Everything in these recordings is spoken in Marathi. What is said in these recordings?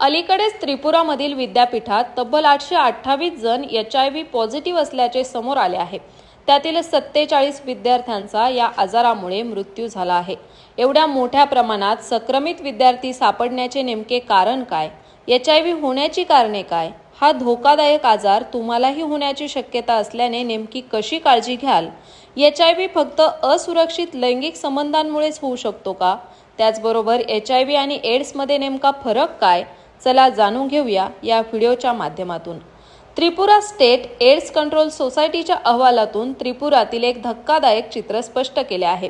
अलीकडेच त्रिपुरामधील विद्यापीठात तब्बल आठशे अठ्ठावीस जण एच आय व्ही पॉझिटिव्ह असल्याचे समोर आले आहे. त्यातील सत्तेचाळीस विद्यार्थ्यांचा या आजारामुळे मृत्यू झाला आहे. एवढ्या मोठ्या प्रमाणात संक्रमित विद्यार्थी सापडण्याचे नेमके कारण काय? एच आय व्ही होण्याची कारणे काय? हा धोकादायक आजार तुम्हालाही होण्याची शक्यता असल्याने नेमकी कशी काळजी घ्याल? एच आय व्ही फक्त असुरक्षित लैंगिक संबंधांमुळेच होऊ शकतो का? त्याचबरोबर एच आय व्ही आणि एड्समध्ये नेमका फरक काय? चला जाणून घेऊया या व्हिडिओच्या माध्यमातून. त्रिपुरा स्टेट एड्स कंट्रोल सोसायटीच्या अहवालातून त्रिपुरातील एक धक्कादायक चित्र स्पष्ट केले आहे.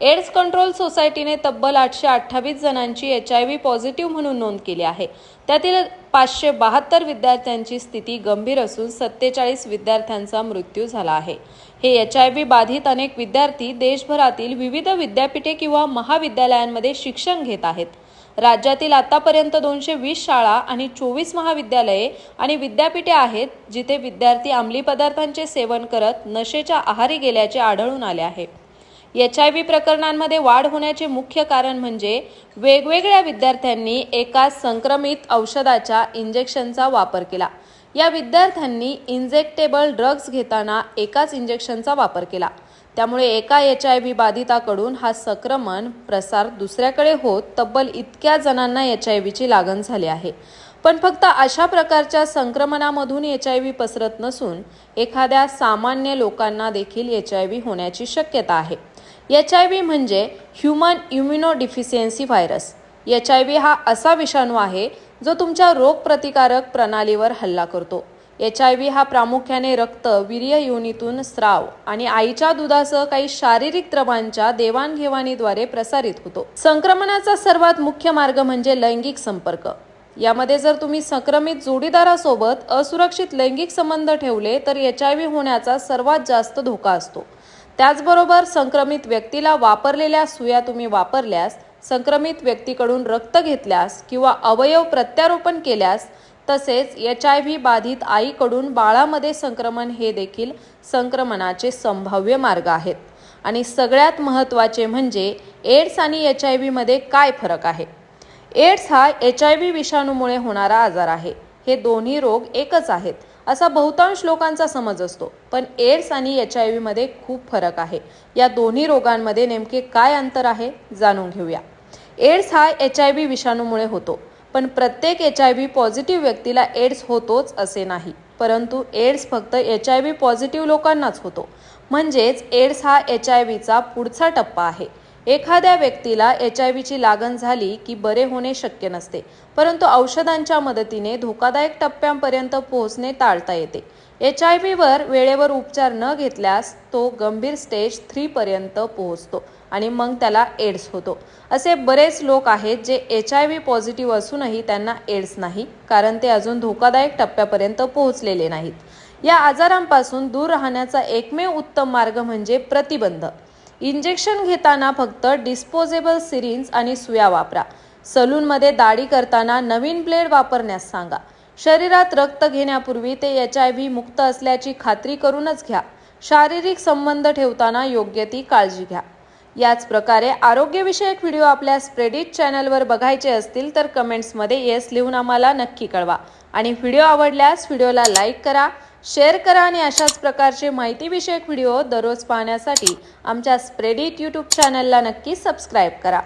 एड्स कंट्रोल सोसायटीने तब्बल आठशे अठ्ठावीस जणांची एच आय व्ही पॉझिटिव्ह म्हणून नोंद केली आहे. त्यातील पाचशे बहात्तर विद्यार्थ्यांची स्थिती गंभीर असून सत्तेचाळीस विद्यार्थ्यांचा मृत्यू झाला आहे. हे एच आय व्ही बाधित अनेक विद्यार्थी देशभरातील विविध विद्यापीठे किंवा महाविद्यालयांमध्ये शिक्षण घेत आहेत. राज्यातील आतापर्यंत दोनशे वीस शाळा आणि चोवीस महाविद्यालये आणि विद्यापीठे आहेत जिथे विद्यार्थी अंमली पदार्थांचे सेवन करत नशेच्या आहारी गेल्याचे आढळून आले आहे. एच आय व्ही प्रकरणांमध्ये वाढ होण्याचे मुख्य कारण म्हणजे वेगवेगळ्या विद्यार्थ्यांनी एका संक्रमित औषधाच्या इंजेक्शनचा वापर केला. या विद्यार्थ्यांनी इंजेक्टेबल ड्रग्ज घेताना एकाच इंजेक्शनचा वापर केला. त्यामुळे एका एच आय व्ही बाधिताकडून हा संक्रमण प्रसार दुसऱ्याकडे होत तब्बल इतक्या जणांना एच आय व्हीची लागण झाली आहे. पण फक्त अशा प्रकारच्या संक्रमणामधून एच आय व्ही पसरत नसून एखाद्या सामान्य लोकांना देखील एच आय व्ही होण्याची शक्यता आहे. एच आय व्ही म्हणजे human immunodeficiency virus. H I V हा असा विषाणू आहे जो तुमच्या रोगप्रतिकारक प्रणालीवर हल्ला करतो. एच आय व्ही हा प्रामुख्याने रक्त वीर्य योनीतून स्राव आणि आईच्या दुधासह काही शारीरिक द्रवांच्या देवाणघेवाणीद्वारे प्रसारित होतो. संक्रमणाचा सर्वात मुख्य मार्ग म्हणजे लैंगिक संपर्क. यामध्ये जर तुम्ही संक्रमित जोडीदारासोबत असुरक्षित लैंगिक संबंध ठेवले तर एच आय व्ही होण्याचा सर्वात जास्त धोका असतो. त्याचबरोबर संक्रमित व्यक्तीला वापरलेल्या सुया तुम्ही वापरल्यास संक्रमित व्यक्तीकडून रक्त घेतल्यास किंवा अवयव प्रत्यारोपण केल्यास तसेच एच आय व्ही बाधित आईकडून बाळामध्ये संक्रमण हे देखील संक्रमणाचे संभाव्य मार्ग आहेत. आणि सगळ्यात महत्त्वाचे म्हणजे एड्स आणि एच आय व्हीमध्ये काय फरक आहे? एड्स हा एच आय व्ही विषाणूमुळे होणारा आजार आहे. हे दोन्ही रोग एकच आहेत असा बहुतांश लोकांचा समज असतो. पण एड्स आणि एच आय व्हीमध्ये खूप फरक आहे. या दोन्ही रोगांमध्ये नेमके काय अंतर आहे जाणून घेऊया. एड्स हा एच आय व्ही विषाणूमुळे होतो. पण प्रत्येक एच आय व्ही पॉझिटिव्ह व्यक्तीला एड्स होतोच असे नाही. परंतु एड्स फक्त एच आय व्ही पॉझिटिव्ह लोकांनाच होतो. म्हणजेच एड्स हा एच आय व्हीचा पुढचा टप्पा आहे. एखाद्या व्यक्तीला एच आय व्हीची लागण झाली की बरे होणे शक्य नसते परंतु औषधांच्या मदतीने धोकादायक टप्प्यांपर्यंत पोहोचणे टाळता येते. एच आय व्हीवर वेळेवर उपचार न घेतल्यास तो गंभीर स्टेज थ्रीपर्यंत पोहोचतो आणि मग त्याला एड्स होतो. असे बरेच लोक आहेत जे एच आय व्ही पॉझिटिव्ह असूनही त्यांना एड्स नाही कारण ते अजून धोकादायक टप्प्यापर्यंत पोहोचलेले नाहीत. या आजारांपासून दूर राहण्याचा एकमेव उत्तम मार्ग म्हणजे प्रतिबंध. इंजेक्शन घेताना फक्त डिस्पोजेबल सिरिंज आणि सुया वापरा. सलूनमध्ये दाढी करताना नवीन ब्लेड वापरण्यास सांगा. शरीरात रक्त घेण्यापूर्वी ते एच आय व्ही मुक्त असल्याची खात्री करूनच घ्या. शारीरिक संबंध ठेवताना योग्य ती काळजी घ्या. याच प्रकारे आरोग्यविषयक व्हिडिओ आपल्या स्प्रेडिट चॅनलवर बघायचे असतील तर कमेंट्समध्ये येस लिहून आम्हाला नक्की कळवा. आणि व्हिडिओ आवडल्यास व्हिडिओला लाईक करा शेअर करा आणि अशाच प्रकारचे माहितीविषयक व्हिडिओ दररोज पाहण्यासाठी आमच्या स्प्रेडिट यूट्यूब चॅनलला नक्की सबस्क्राईब करा.